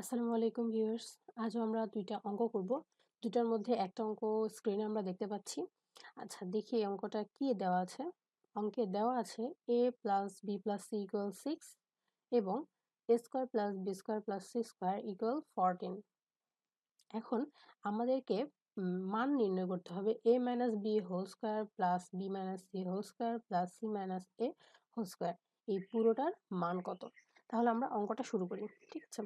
আসসালামু আলাইকুম ভিউয়ার্স। আজও আমরা দুইটা অঙ্ক করব। দুটার মধ্যে একটা অঙ্ক স্ক্রিনে আমরা দেখতে পাচ্ছি। আচ্ছা দেখি এই অঙ্কটা কি দেওয়া আছে? অঙ্কে দেওয়া আছে A plus B plus C equal six এবং A square plus B square plus C square equal fourteen এখন আমাদেরকে মান নির্ণয় করতে হবে A minus B whole square plus B minus C whole square plus C minus A whole square এই পুরোটার মান কত? তাহলে আমরা অঙ্কটা শুরু করি, ঠিক আছে?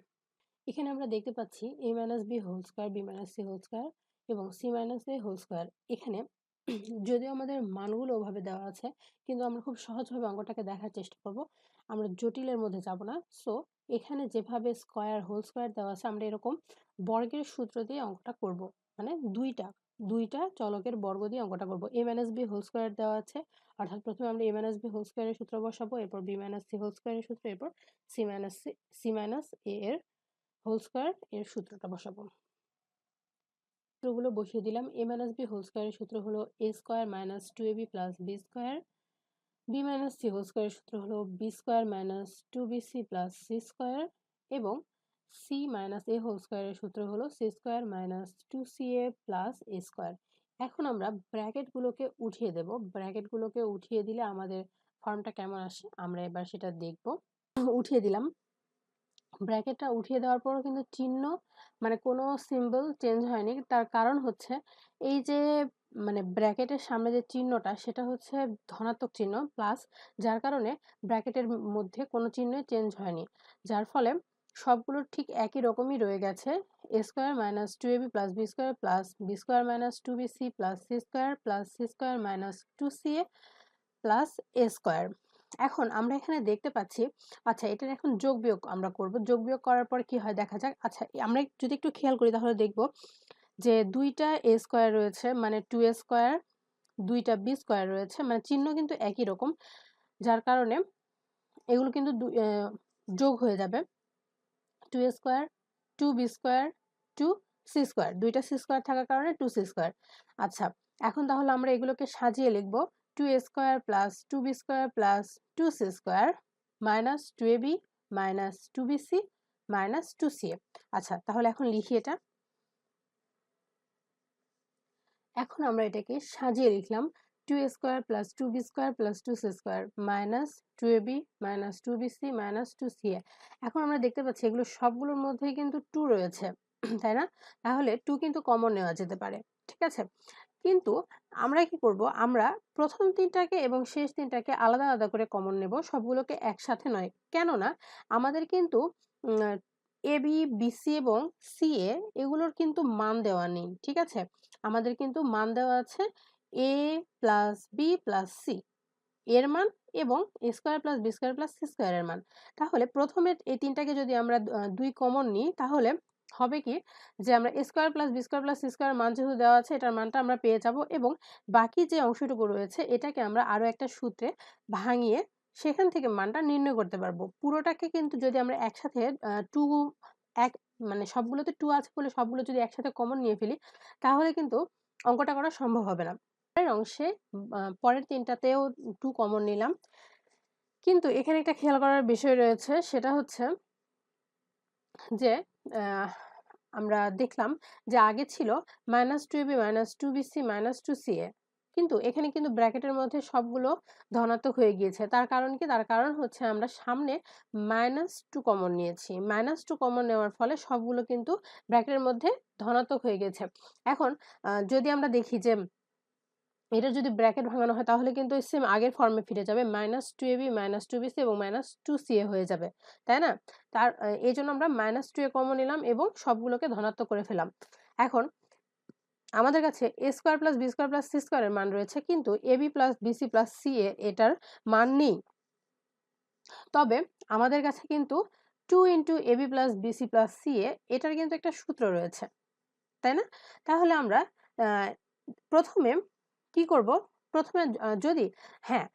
এখানে আমরা দেখতে পাচ্ছি A minus B whole square B minus C whole square এবং C minus A whole square এখানে যদিও আমাদের মানগুলো ওভাবে দেওয়া আছে, কিন্তু আমরা খুব সহজভাবে অঙ্কটাকে দেখার চেষ্টা করব। আমরা জটিলের মধ্যে যাব না। সো এখানে যেভাবে স্কোয়ার হোল স্কোয়ার দেওয়া আছে, আমরা এরকম বর্গের সূত্র দিয়ে অঙ্কটা করব। মানে দুইটা দুইটা চলকের বর্গ দিয়ে অঙ্কটা করব। A minus B whole square দেওয়া আছে, অর্থাৎ প্রথমে আমরা এ মাইনাস বি হোল স্কোয়ারের সূত্র বসাবো, এরপর বি মাইনাস সি হোল স্কোয়ারের সূত্র, এরপর C minus C minus A এর হোল স্কোয়ার এর সূত্রটা বসাবো। সূত্রগুলো বসিয়ে দিলাম। এ মাইনাস বি হোল স্কোয়ারের সূত্র হলো A square minus two A B plus B square B minus C whole স্কোয়ারের সূত্র হলো B square minus two B C plus C square এবং সি মাইনাস এ হোল স্কোয়ারের সূত্র হলো C square minus two C A plus A square এখন আমরা ব্র্যাকেটগুলোকে উঠিয়ে দেব। ব্র্যাকেটগুলোকে উঠিয়ে দিলে আমাদের ফর্মটা কেমন আসে আমরা এবার সেটা দেখব। উঠিয়ে দিলাম। ব্র্যাকেটটা উঠিয়ে দেওয়ার পরও কিন্তু চিহ্ন মানে কোনো সিম্বল চেঞ্জ হয়নি। তার কারণ হচ্ছে এই যে মানে ব্র্যাকেটের সামনে যে চিহ্নটা, সেটা হচ্ছে ধনাত্মক চিহ্ন প্লাস যার কারণে ব্র্যাকেটের মধ্যে কোনো চিহ্নই চেঞ্জ হয়নি। যার ফলে সবগুলো ঠিক একই রকমই রয়ে গেছে। A square minus two A B plus B square plus B square minus two B C plus C square plus C square minus two C A plus A square এখন আমরা এখানে দেখতে পাচ্ছি আচ্ছা এটার এখন যোগ বিয়োগ আমরা করব। যোগ বিয়োগ করার পর কি হয় দেখা যাক আচ্ছা আমরা যদি একটু খেয়াল করি তাহলে দেখব যে দুইটা এ স্কোয়ার রয়েছে মানে টু এ স্কোয়ার দুইটা বি স্কোয়ার রয়েছে মানে চিহ্ন কিন্তু একই রকম, যার কারণে এগুলো কিন্তু যোগ হয়ে যাবে। Two A square two B square two C square দুইটা সি স্কোয়ার থাকার কারণে টু সি স্কোয়ার আচ্ছা এখন তাহলে আমরা এগুলোকে সাজিয়ে লিখব। Two A square plus two B square plus two C square minus two A B minus two B C minus two C A. আচ্ছা তাহলে এখন লিখি এটা। এখন আমরা এটাকে সাজিয়ে লিখলাম। Two A square plus two B square plus two C square minus two A B minus two B C minus two C A. এখন আমরা দেখতে পাচ্ছি এগুলো সবগুলোর মধ্যেই কিন্তু টু রয়েছে, তাই না? তাহলে টু কিন্তু কমন নেওয়া যেতে পারে, ঠিক আছে? কিন্তু আমরা কি করব? আমরা প্রথম তিনটাকে এবং শেষ তিনটাকে আলাদা আলাদা করে কমন নেব, সবগুলোকে একসাথে নয়। কেননা আমাদের কিন্তু এ বি বিসি এবং সি এ এগুলোর কিন্তু মান দেওয়া নেই, ঠিক আছে? আমাদের কিন্তু মান দেওয়া আছে A plus B plus C এর মান এবং A square plus B square plus C স্কোয়ারের মান। তাহলে প্রথমে এই তিনটাকে যদি আমরা দুই কমন নিই, তাহলে হবে কি? যে আমরা square plus B square plus C square মান যেহেতু দেওয়া আছে, এটার মানটা আমরা পেয়ে যাব এবং বাকি যে অংশটুকু রয়েছে, এটাকে আমরা আরও একটা সূত্রে ভাঙিয়ে সেখান থেকে মানটা নির্ণয় করতে পারব। পুরোটাকে কিন্তু যদি আমরা একসাথে টু, এক মানে সবগুলোতে টু আছে বলে সবগুলো যদি একসাথে কমন নিয়ে ফেলি, তাহলে কিন্তু অঙ্কটা করা সম্ভব হবে না। পরের অংশে পরের তিনটাতেও টু কমন নিলাম। কিন্তু এখানে একটা খেয়াল করার বিষয় রয়েছে, সেটা হচ্ছে যে আমরা দেখলাম যে আগে ছিল minus two B minus two B C minus two C A কিন্তু এখানে কিন্তু ব্র্যাকেটের মধ্যে সবগুলো ধনাত্মক হয়ে গিয়েছে। তার কারণ কি? তার কারণ হচ্ছে আমরা সামনে মাইনাস টু কমন নিয়েছি। মাইনাস টু কমন নেওয়ার ফলে সবগুলো কিন্তু ব্র্যাকেটের মধ্যে ধনাত্মক হয়ে গেছে। এখন যদি আমরা দেখি যে এটা যদি ব্র্যাকেট ভাঙানো হয়, তাহলে কিন্তু সেম আগের ফর্মে ফিরে যাবে। Minus two A B minus two B BC এবং মাইনাস টু সি এ হয়ে যাবে, তাই না? তার এই জন্য আমরা মাইনাস টু এ কমন নিলাম এবং সবগুলোকে ধনাত্মক করে ফেলাম এখন আমাদের কাছে A square plus B square plus C স্কোয়ারের মান রয়েছে, কিন্তু A B plus BC plus C A এটার মান নেই। তবে আমাদের কাছে কিন্তু two into A B plus BC plus C A এটার কিন্তু একটা সূত্র রয়েছে, তাই না? তাহলে আমরা প্রথমে কি করব? প্রথমে যদি হ্যাঁ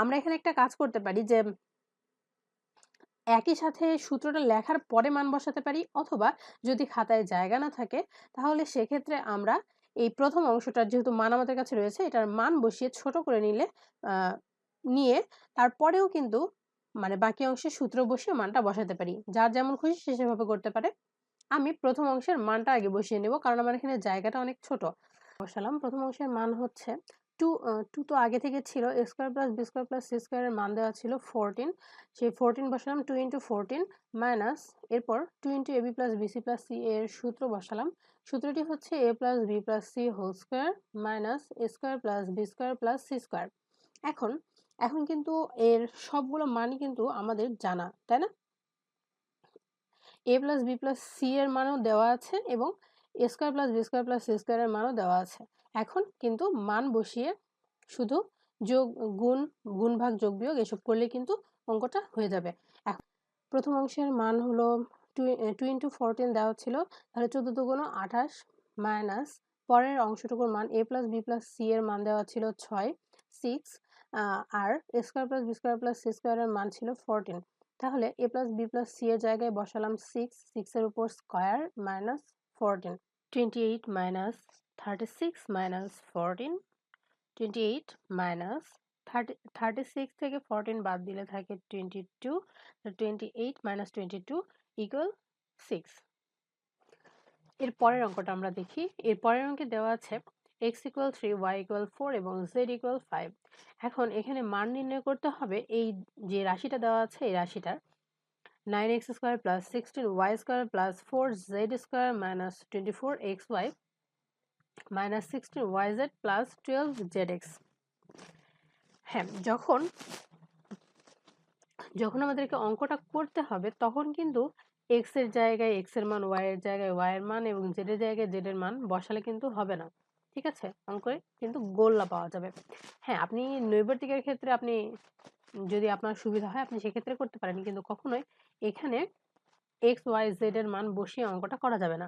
আমরা এখানে একটা কাজ করতে পারি যে, একই সাথে সূত্রটা লেখার পরে মান বসাতে পারি, অথবা যদি খাতায় জায়গা না থাকে, তাহলে সেক্ষেত্রে আমরা এই প্রথম অংশটার যেহেতু মান আমাদের কাছে রয়েছে, এটার মান বসিয়ে ছোট করে নিলে নিয়ে তারপরেও কিন্তু মানে বাকি অংশে সূত্র বসিয়ে মানটা বসাতে পারি। যার যেমন খুশি সে সেভাবে করতে পারে। আমি প্রথম অংশের মানটা আগে বসিয়ে নেব, কারণ আমার এখানে জায়গাটা অনেক ছোট। বসালাম। প্রথম অংশের মান হচ্ছে টু টু তো আগে থেকে ছিল। A square plus B square plus C স্কোয়ারের মান দেওয়া ছিল ফোরটিন সেই ফোরটিন বসালাম টু ইন্টু ফোরটিন মাইনাস এরপর two into A B plus BC plus C এর সূত্র বসালাম। সূত্রটি হচ্ছে A plus B plus C whole square minus A square plus B square plus C square এখন এখন কিন্তু এর সবগুলো মানই কিন্তু আমাদের জানা, তাই না? A plus B plus C এর মানও দেওয়া আছে এবং square plus B square plus C স্কোয়ারের মানও দেওয়া আছে। এখন কিন্তু মান বসিয়ে শুধু যোগ, গুণ গুণ ভাগ, যোগ বিয়োগ এসব করলে কিন্তু অঙ্কটা হয়ে যাবে। এখন প্রথম অংশের মান হলো টু ইন্টু ফোরটিন দেওয়া ছিল, তাহলে চোদ্দ দুগুণ আঠাশ মাইনাস পরের অংশটুকুর মান A plus B plus C এর মান দেওয়া ছিল ছয় সিক্স আর square plus B square plus C স্কোয়ারের মান ছিল ফোরটিন তাহলে A plus B plus C এর জায়গায় বসালাম সিক্স সিক্সের উপর square minus fourteen twenty eight minus thirty six minus fourteen twenty eight minus thirty thirty six থেকে ফোরটিন বাদ দিলে থাকে twenty two twenty eight minus twenty two equal six এর পরের অঙ্কটা আমরা দেখি। এর পরের অঙ্কে দেওয়া আছে X equal three Y equal four এবং জেড ইকুয়াল ফাইভ এখন এখানে মান নির্ণয় করতে হবে। এই যে রাশিটা দেওয়া আছে, এই রাশিটার nine X square plus sixteen Y square plus four Z square minus twenty four X Y minus sixteen Y Z plus twelve Z X হ্যাঁ যখন যখন আমাদেরকে অঙ্কটা করতে হবে, তখন কিন্তু এক্সের জায়গায় এক্সের মান ওয়াই এর জায়গায় ওয়াই এর মান এবং জেড এর জায়গায় জেড এর মান বসালে কিন্তু হবে না। ঠিক আছে? অঙ্কে কিন্তু গোল্লা পাওয়া যাবে। হ্যাঁ আপনি নৈবর্তিকের ক্ষেত্রে আপনি যদি আপনার সুবিধা হয়, আপনি সেক্ষেত্রে করতে পারেন। কিন্তু কখনোই এখানে এক্স ওয়াই জেড এর মান বসিয়ে অঙ্কটা করা যাবে না।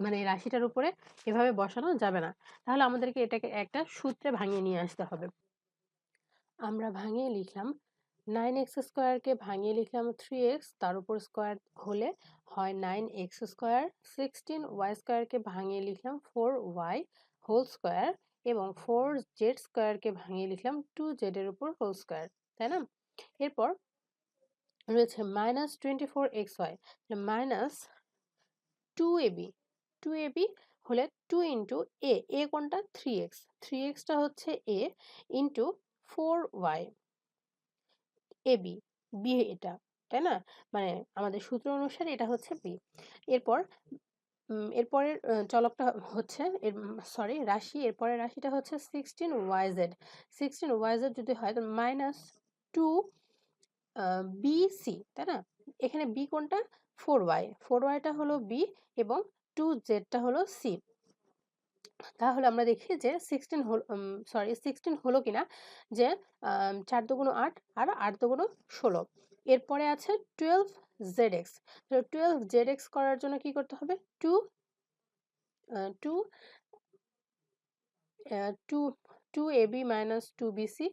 মানে এই রাশিটার উপরে এভাবে বসানো যাবে না। তাহলে আমাদেরকে এটাকে একটা সূত্রে ভাঙিয়ে নিয়ে আসতে হবে। আমরা ভাঙিয়ে লিখলাম নাইন এক্স স্কোয়ারকে ভাঙিয়ে লিখলাম থ্রি এক্স তার উপর স্কোয়ার হলে হয় nine X square sixteen Y স্কোয়ারকে ভাঙিয়ে লিখলাম ফোর ওয়াই হোল স্কোয়ার এবং ফোর জেড স্কোয়ারকে ভাঙিয়ে লিখলাম টু জেডের উপর হোল স্কোয়ার তাই না? এরপর রয়েছে minus twenty four X Y minus two AB two AB হলে টু ইন্টু এ এ কোনটা? থ্রি এক্স থ্রি এক্সটা হচ্ছে A into four Y A B B এটা, তাই না? মানে আমাদের সূত্র অনুসারে এটা হচ্ছে বি এরপর এরপরের চলকটা হচ্ছে, এর সরি রাশি, এরপরের রাশিটা হচ্ছে সিক্সটিন ওয়াইজেড সিক্সটিন ওয়াইজেড যদি হয় তো মাইনাস টু বি সি তাই না? এখানে বি কোনটা? ফোর ওয়াই ফোর ওয়াইটা হলো বি এবং টু জেডটা হলো সি তাহলে আমরা দেখি যে সিক্সটিন হল সরি সিক্সটিন হলো কিনা? যে চার দুগুণ আট আর আট দুগুণ ষোলো। এরপরে আছে twelve Z X twelve Z X করার জন্য কি করতে হবে? Two two two two A B minus two BC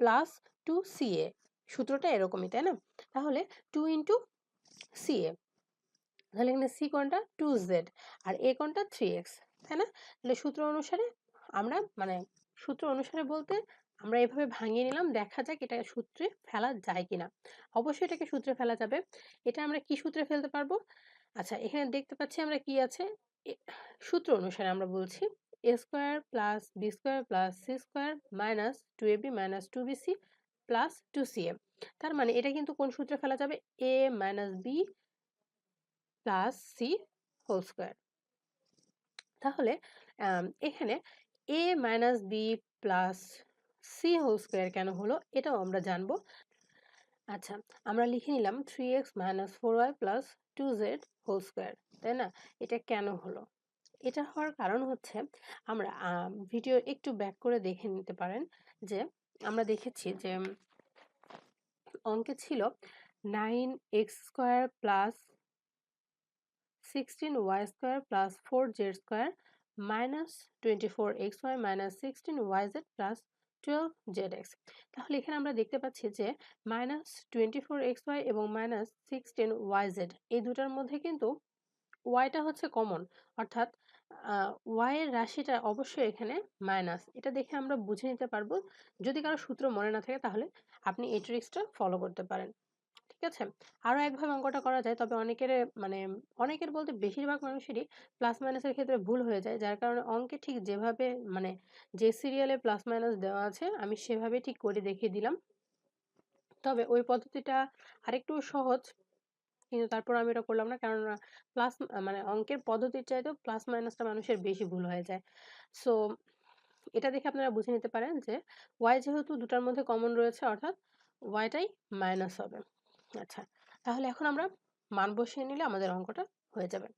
plus two C A সূত্রটা এরকমই, তাই না? তাহলে টু ইন্টু সি এ তাহলে এখানে সি কোনটা টু জেড আর এ কোনটা থ্রি এক্স তাই না? তাহলে সূত্র অনুসারে আমরা মানে সূত্র অনুসারে বলতে আমরা এভাবে ভাঙিয়ে নিলাম, দেখা যাক এটা সূত্রে ফেলা যায় কিনা। অবশ্যই এটাকে সূত্রে ফেলা যাবে। এটা আমরা কি সূত্রে ফেলতে পারব? আচ্ছা এখানে দেখতে পাচ্ছি আমরা কি আছে? সূত্র অনুসারে আমরা বলছি A square plus B square plus C square minus two A B minus two B C plus two C A তার মানে এটা কিন্তু কোন সূত্রে ফেলা যাবে? A minus B plus C whole square তাহলে এখানে A minus B plus C whole square কেন হলো, এটাও আমরা জানব। আচ্ছা আমরা লিখে নিলাম three X minus four Y plus two Z whole square তাই না? এটা কেন হলো? এটা হওয়ার কারণ হচ্ছে, আমরা ভিডিও একটু ব্যাক করে দেখে নিতে পারেন যে, আমরা দেখেছি যে, অঙ্কে ছিল nine X square plus sixteen Y square plus four Z square minus twenty four X Y minus sixteen Y Z plus twelve Z X তাহলে এখানে আমরা দেখতে পাচ্ছি যে minus twenty four X Y এবং মাইনাস সিক্সটিন ওয়াই জেড এই দুটার মধ্যে কিন্তু ওয়াইটা হচ্ছে কমন অর্থাৎ ওয়াই এর রাশিটা অবশ্যই এখানে মাইনাস এটা দেখে আমরা বুঝে নিতে পারব। যদি কারও সূত্র মনে না থাকে তাহলে আপনি এই ট্রিক্সটা ফলো করতে পারেন। ঠিক আছে? আরও একভাবে অঙ্কটা করা যায়, তবে অনেকের মানে অনেকের বলতে বেশিরভাগ মানুষেরই প্লাস মাইনাসের ক্ষেত্রে ভুল হয়ে যায়। যার কারণে অঙ্কে ঠিক যেভাবে মানে যে সিরিয়ালে প্লাস মাইনাস দেওয়া আছে, আমি সেভাবে ঠিক করে দেখিয়ে দিলাম। তবে ওই পদ্ধতিটা আরেকটু সহজ, কিন্তু তারপর আমি এটা করলাম না। কারণ প্লাস মানে অঙ্কের পদ্ধতির চাইতেও প্লাস মাইনাসটা মানুষের বেশি ভুল হয়ে যায়। সো এটা দেখে আপনারা বুঝে নিতে পারেন যে ওয়াই যেহেতু দুটার মধ্যে কমন রয়েছে, অর্থাৎ ওয়াইটাই মাইনাস হবে। আচ্ছা তাহলে এখন আমরা মান বসিয়ে নিলে আমাদের অঙ্কটা হয়ে যাবে।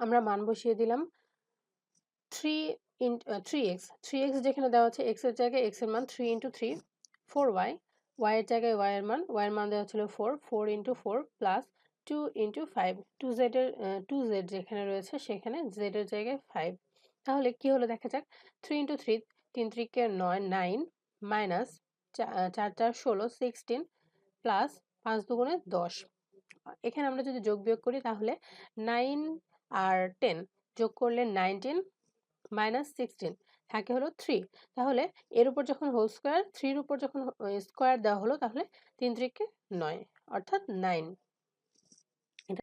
আমরা মান বসিয়ে দিলাম three in three X three X যেখানে দেওয়া আছে এক্সের জায়গায় এক্সের মান three into three four Y Y এর জায়গায় ওয়াই এর মান ওয়াই এর মান দেওয়া ছিল four four into four plus two into five two Z এর টু জেড যেখানে রয়েছে সেখানে জেড এর জায়গায় ফাইভ তাহলে কি হলো দেখা যাক থ্রি ইন্টু থ্রি তিন ত্রিকে নয় নাইন মাইনাস চার চার, ষোলো সিক্সটিন প্লাস পাঁচ দুগুণে দশ। এখানে আমরা যদি যোগ বিয়োগ করি তাহলে নাইন আর টেন যোগ করলে নাইনটিন মাইনাস সিক্সটিন থাকে হলো থ্রি তাহলে এর উপর যখন হোল স্কোয়ার থ্রির উপর যখন স্কোয়ার দেওয়া হলো, তাহলে তিন ত্রিকে নয়, অর্থাৎ নাইন